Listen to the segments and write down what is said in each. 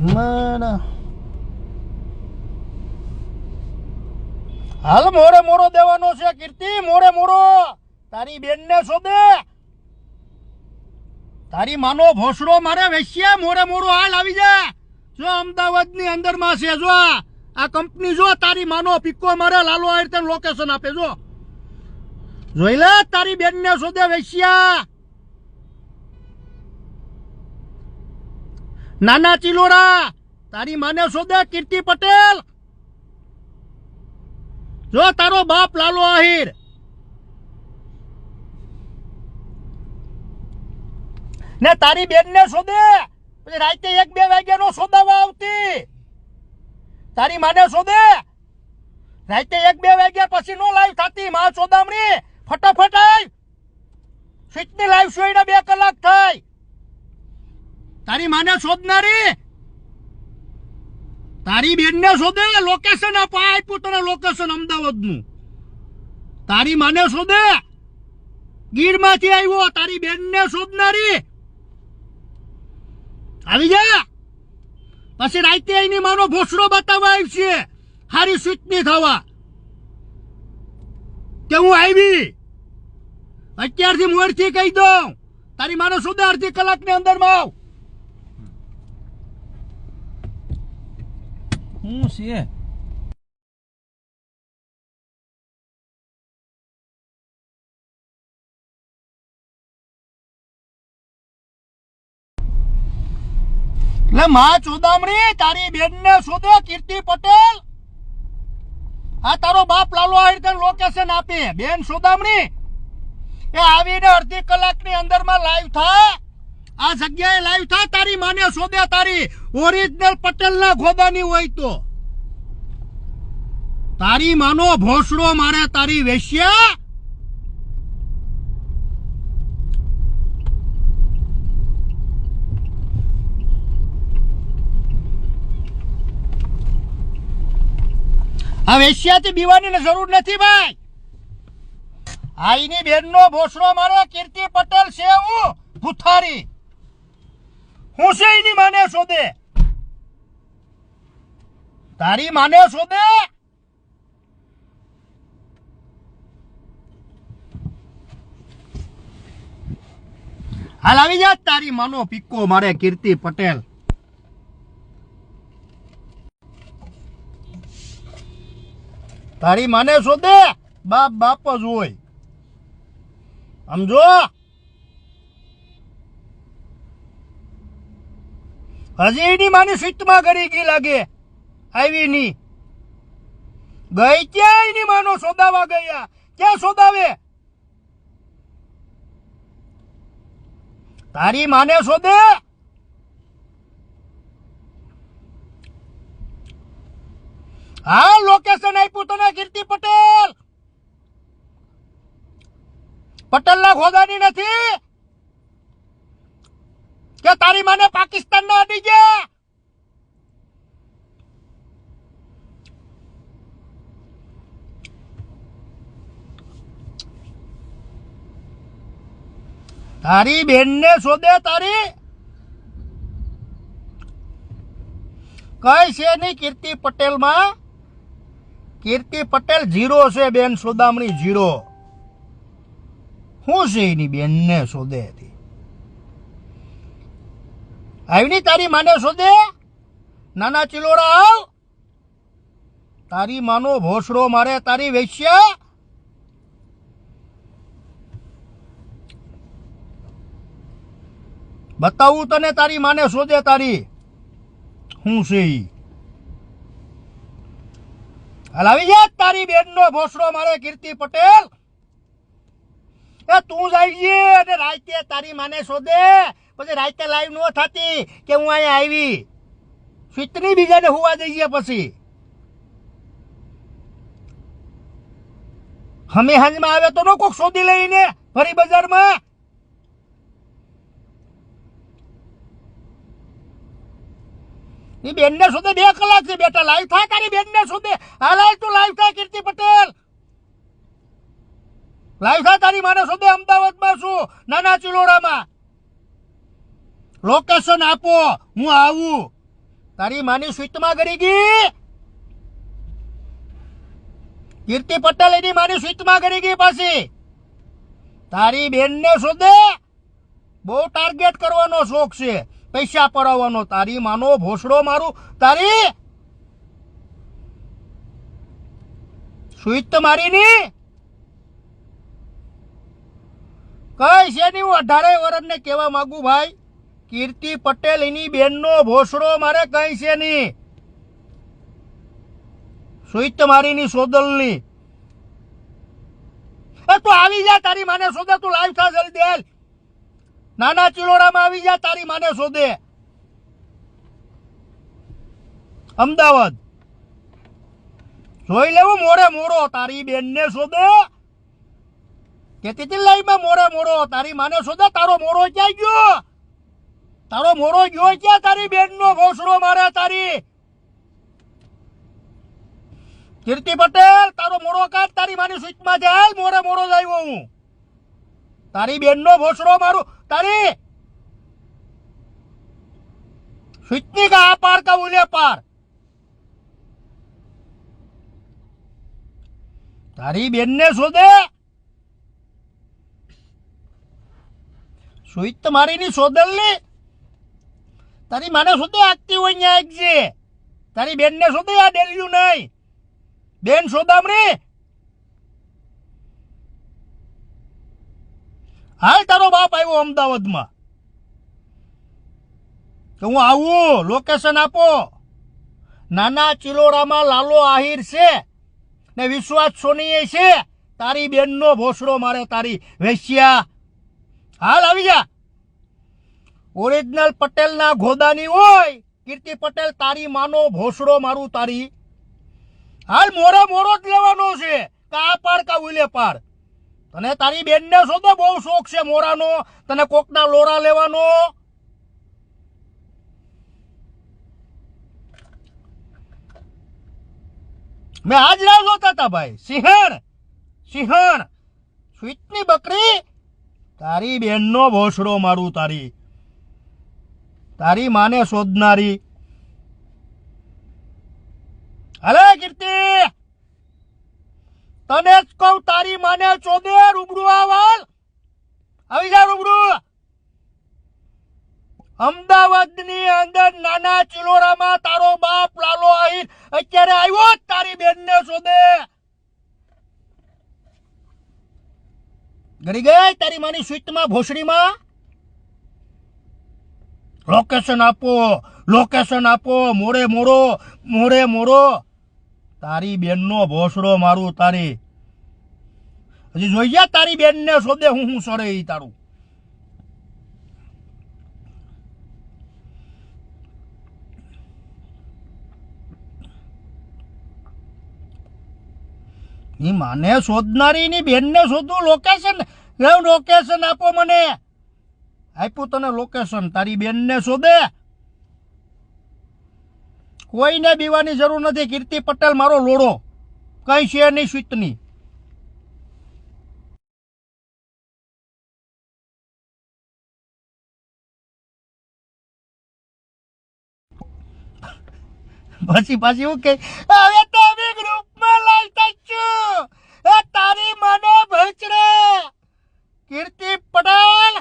મને હાલ મોરે મોડો દેવાનો છે, કીર્તિ મોડે મોડો તારી બેનને શોધે. તારી માનો ભોસડો મારે વેચ્યા મોડે મોડો હાલ આવી જા. જો અમદાવાદની અંદરમાં છે, જો આ. કંપની જો તારી માનો પિક્કો મારે લાલો આ રીતે લોકેશન આપે, જો. જોઈ લે, તારી બેનને શોધે વેચ્યા. નાના ચિલોડા તારી માને શોધે કીર્તિ પટેલ. જો તારો બાપ લાલો આહિર. ને તારી બેનને શોધે. પછી રાતે એક બે વાગ્યાનો શોધાવા આવતી. તારી માને શોધે. રાતે એક બે વાગ્યા પછી નો લાઈવ થતી. માં ચોદામણી ફટાફટ આવ સ્વીટની લાઈવ શોઈને બે કલાક થાય તારી માને શોધનારી? તારી બેનને શોધે લોકેશન આપ. આપ્યું તને લોકેશન અમદાવાદનું. તારી માને શોધે. ગીરમાંથી આવ્યો, તારી બેનને શોધનારી. આવી જા. પછી રાતે એની માનો ભોસડો બતાવવા આવશે. હારી સ્વીટની થવા. કે હું આવી? અત્યારથી મોરથી કહી દઉં. તારી માનો અડધી કલાકની અંદરમાં આવ. હું છે માં ચોદામણી, તારી બેનને શોધે કીર્તિ પટેલ. આ તારો બાપ લાલો આહિર લોકેશન આપે. બેન સોદામણી એ આવીને અડધી કલાકની અંદરમાં લાઈવ થા. આ જગ્યાએ લાઈવ થા. તારી માને શોધે તારી ઓરિજિનલ પટેલના ખોદાની હોય તો. તારી માનો ભોસડો મારે તારી વેશ્યા? આ વેશ્યાથી બીવાની જરૂર નથી ભાઈ. આઈની બેનનો ભોસડો મારે કીર્તિ પટેલ છે હું, ભૂથારી. હું છે એની માને શોધે? તારી માને શોધે? હાલ આવી જા તારી માનો પિક્કો મારે કીર્તિ પટેલ. તારી માને શોધે બાપ બાપ જ હોય. સમજો? હજી એની માની સીટમાં કરી ગઈ લાગે. આવી ની. ગઈ ક્યાં એની માનો શોધાવા ગયા? ક્યાં શોધાવે તારી માને શોધે હા લોકેશન આપ્યું તને કીર્તિ પટેલ. પટેલ ના ખોદાની નથી. કે તારી માને પાકિસ્તાન ના અડી ગયા? તારી બેનને શોધે, તારી? કઈ છે નહીં કીર્તિ પટેલમાં? કીર્તિ પટેલ જીરો છે, બેન સોદામણી જીરો શું છે એની બેનને શોધે હતી? આવી ની તારી માને શોધે? નાના ચિલોડા આવ. તારી માનો ભોસડો મારે, તારી વેશ્યા. બતાવું તને તારી માને શોધે તારી. શું છે ઈ. હલાવી જા તારી બેનનો ભોસડો મારે કીર્તિ પટેલ. એ તું જાય અને રાતે તારી માને શોધે. પછી રાતે લાઈવ નો થતી કે હું અહીંયા આવી. સ્વીટની બીજાને હોવા દઈએ પછી. હમે હાંજમાં આવે તો નો કોક શોધી લઈને ફરી બજારમાં. એ બેનને શોધે બે કલાકથી બેટા લાઈવ થાય તારી બેનને શોધે હાલ હાલ તું લાઈવ થાય કીર્તિ પટેલ. લાઈવ થાય તારી માને શોધે અમદાવાદમાં છું, નાના ચિલોડામાં. લોકેશન આપો, હું આવું. તારી માની સ્વીટમાં ગરી ગઈ? કીર્તિ પટેલ એની માની સ્વીટમાં ગરી ગઈ પાછી. તારી બેનને શોધે બહુ ટાર્ગેટ કરવાનો શોખ છે. પૈસા પડાવવાનો. તારી માનો ભોસડો મારું. તારી સ્વીટ મારી ની કઈ છે નહીં, હું અઢારે વર્ષને કહેવા માંગુ ભાઈ. કીર્તિ પટેલ, એની બેનનો ભોસડો મારે કઈ છે નહીં. સુઈત મારીની સોદલની. ની તું આવી જા, તારી માને સોદા તું લાઈવ થા જલ્દી નાના ચિલોડામાં આવી જા, તારી માને શોધે. અમદાવાદ. જોઈ લેવું, મોરે મોરો, તારી બેનને શોધે. કેતી હતી લાઈવમાં મોરે મોરો, તારી માને શોધે. તારો મોરો ક્યાં ગયો? તારો મોરો ગયો ક્યાં, તારી બેનનો ભોસડો મારે, તારી? કીર્તિ પટેલ, તારો મોરો કાઢ, તારી માની સ્વીચમાં જાય. મોરે મોરો જ આવ્યો હું. તારી બેનનો ભોસડો મારું. કા આ પાર કા ઉલે પાર? તારી બેનને શોધે? સ્વીટ મારીની શોધલની. તારી માને શોધે આગતી હોય ન્યાય છે તારી બેનને શોધે આ ડેલ્યું નહીં. બેન સોદામણી હાલ તારો બાપ આવ્યો અમદાવાદમાં. કે હું આવું લોકેશન આપો. નાના ચિલોડામાં લાલો આહિર છે ને વિશ્વાસ સોનીએ છે. તારી બેનનો ભોસડો મારે, તારી વેશ્યા. હાલ આવી જા. ઓરિજિનલ પટેલના ગોદાની હોય કીર્તિ પટેલ, તારી માનો ભોસડો મારું, તારી. હાલ મોરે મોરો જ લેવાનો છે. કા પાર, કા ઉલે પાર. તને તારી બેનને તો બહુ શોખ છે મોરાનો? તને કોકના લોરા લેવાનો? મેં આજ રાહ જોતા હતા ભાઈ. સિંહણ સિંહણ, સ્વીટની બકરી? તારી બેનનો ભોસડો મારું તારી. તારી માને શોધનારી. હલે કીર્તિ! તને જ કહું, તારી માને ચોદે રૂબરૂ આવાલ. આવી જા રૂબરૂ. અમદાવાદની અંદર નાના ચિલોરામાં તારો બાપ લાલો આહીર અત્યારે આવ્યો જ તારી બેનને શોધે ગરી ગઈ તારી માની સ્વીટમાં ભોસડીમાં? લોકેશન આપો લોકેશન આપો, મોરે મોરો મોરે મોરો. તારી બેનનો ભોસડો મારું તારી. હજી જોઈએ તારી બેનને શોધે હું હું સડે ઈ તારું? ની માને શોધનારી ની બેનને શોધું લોકેશન લોકેશન આપો મને? આપ્યું તને લોકેશન તારી બેનને શોધે કોઈને બીવાની જરૂર નથી. કીર્તિ પટેલ મારો લોડો. કઈ છે નહીં સ્વીટની પછી પાછી હું કે, હવે તો અમે ગ્રુપમાં લાવતા છું એ તારી માનો ભચડે કીર્તિ પટેલ,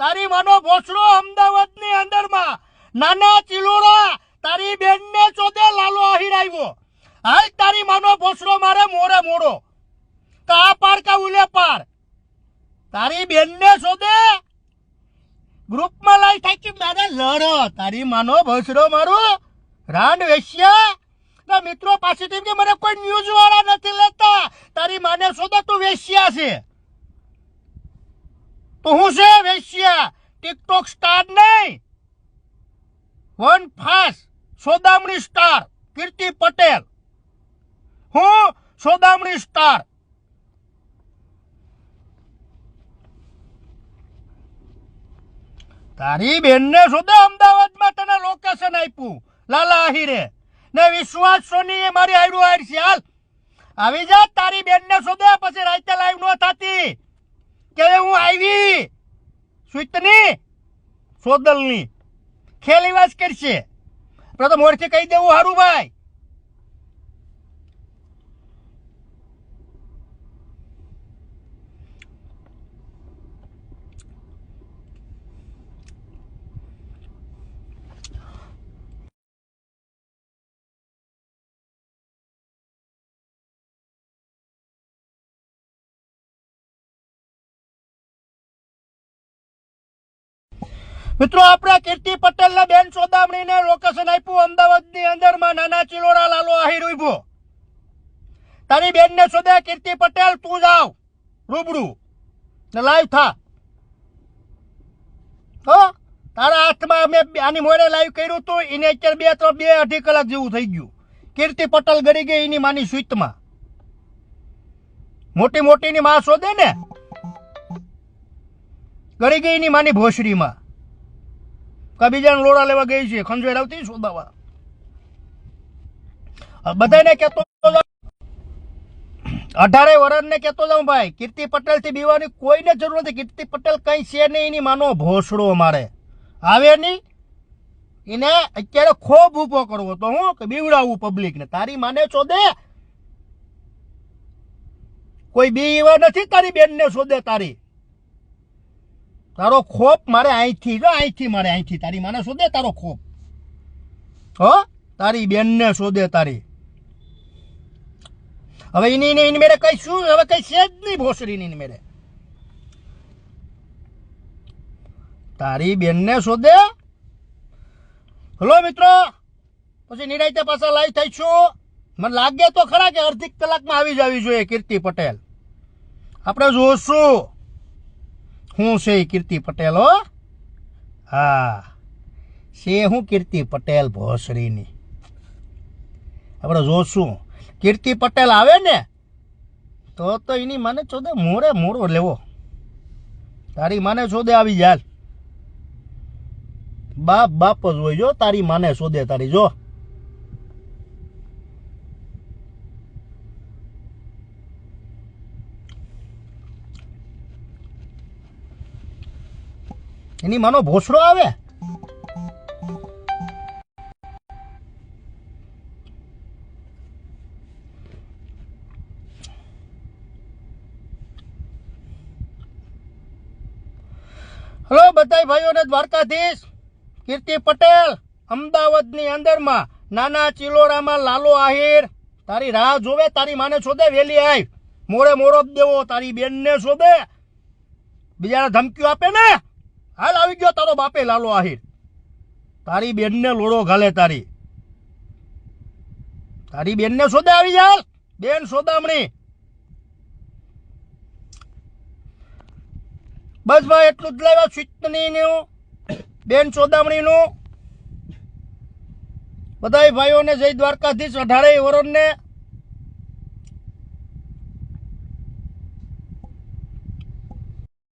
તારી માનો ભોસડો અમદાવાદની અંદરમાં. નાના ચિલોડા તારી બેનને ચોદે લાલો આહીર આવ્યો હાલ તારી માનો ભોસડો મારે મોરે મોડો કા પાર કા ઉલે પાર તારી બેનને શોધે ગ્રુપમાં લાઈ થાય મારે લડો, તારી માનો ભસડો મારું. રાંડ વેશ્યા. ના, મિત્રો પાસેથી કે મને કોઈ ન્યૂઝ વાળા નથી લેતા. તારી માને શોધો, તું વેશ્યા છે. તો હું છે વેશ્યા? ટિકટોક સ્ટાર નહીં. વન ફાસ સોદામણી સ્ટાર કીર્તિ પટેલ. હું સોદામણી સ્ટાર તારી બેનને સુધા અમદાવાદમાં તને લોકેશન આપ્યું. લાલા આહિરે. ને વિશ્વાસ સોની મારી આયડું આયડ છે હાલ. આવી જા, તારી બેનને સુધા પછી રાતે લાઈવ ન થતી. કે હું આવી? સુતની? સોદલની ખેલીવાસ કરશે. તો મોરથી કહી દેવું હારું ભાઈ. મિત્રો, આપણે કીર્તિ પટેલ ને બેન સોદામણી ને લોકેશન આપ્યું. અમદાવાદની અંદરમાં નાના ચિલોડા લાલો આહીર ઊભો. તારી બેન ને શોધે કીર્તિ પટેલ, તું જાવ રૂબરૂ. ને લાઈવ થા. હો? તારા હાથમાં મેં આની મોડે લાઈવ કર્યું હતું એને અત્યારે બે, ત્રણ, બે, અઢી કલાક જેવું થઈ ગયું. કીર્તિ પટેલ ગરી ગઈ એની માની સ્વીતમાં મોટી મોટીની માં શોધે ને? ગરી ગઈ એની માની ભોસડીમાં. બીજાને લોડા લેવા ગઈ છે. ખંજોઈ આવતી શોધાવા બધાને કહેતો. અઢારે વરણને કહેતો જાઉં ભાઈ, કીર્તિ પટેલથી બીવાની કોઈને જરૂર નથી. કીર્તિ પટેલ કઈ છે નહીં, એની માનો ભોસડો મારે. આવે નહીં, એને અત્યારે ખોબ ઊભો કરવો તો હું, કે બીવડાવું પબ્લિક ને તારી માને શોધે કોઈ બી એવા નથી તારી બેન ને શોધે તારી. તારો ખોપ મારે અહીંથી જો અહીંથી મારે અહીંથી તારી માને શોધે તારો ખોપ. હો? તારી બેનને શોધે તારી. હવે એની એની એની મેરે કઈ શું? હવે કઈ છે જ નહીં ભોસડીની એની મેરે તારી બેનને શોધે? હલો મિત્રો, પછી નિરાયતે પાછા લાઈવ થઈશું મને લાગે તો ખરા કે અડધી કલાકમાં આવી જવી જોઈએ કીર્તિ પટેલ. આપણે જોશું. હું છે કીર્તિ પટેલ, હો? હા. છે હું કીર્તિ પટેલ ભોસડીની. આપણે જોશું. કીર્તિ પટેલ આવે ને, તો તો એની માને ચોદે મોરે મોરો લેવો. તારી માને શોધે આવી જાય બાપ બાપ જ હોય જો, તારી માને શોધે તારી, જો. એની માનો ભોસડો આવે? હલો બધાય ભાઈઓને દ્વારકાધીશ, કીર્તિ પટેલ, અમદાવાદની અંદરમાં નાના ચિલોડામાં લાલો આહિર. તારી રાહ જોવે, તારી માને શોધે, વેલી આવી મોરે મોરો દેવો તારી બેનને શોધે. બીજાને ધમકીઓ આપે ને? હાલ આવી ગયો તારો બાપે, લાલો આહિર. તારી બેનને લોડો ઘાલે તારી. તારી બેનને સોદા આવી યાર બેન સોદામણી. બસ ભાઈ, એટલું જ લાવ્યા સ્વીટનીનું બેન સોદામણીનું. બધાય ભાઈઓને જય દ્વારકાધીશ અઢારે વરણને.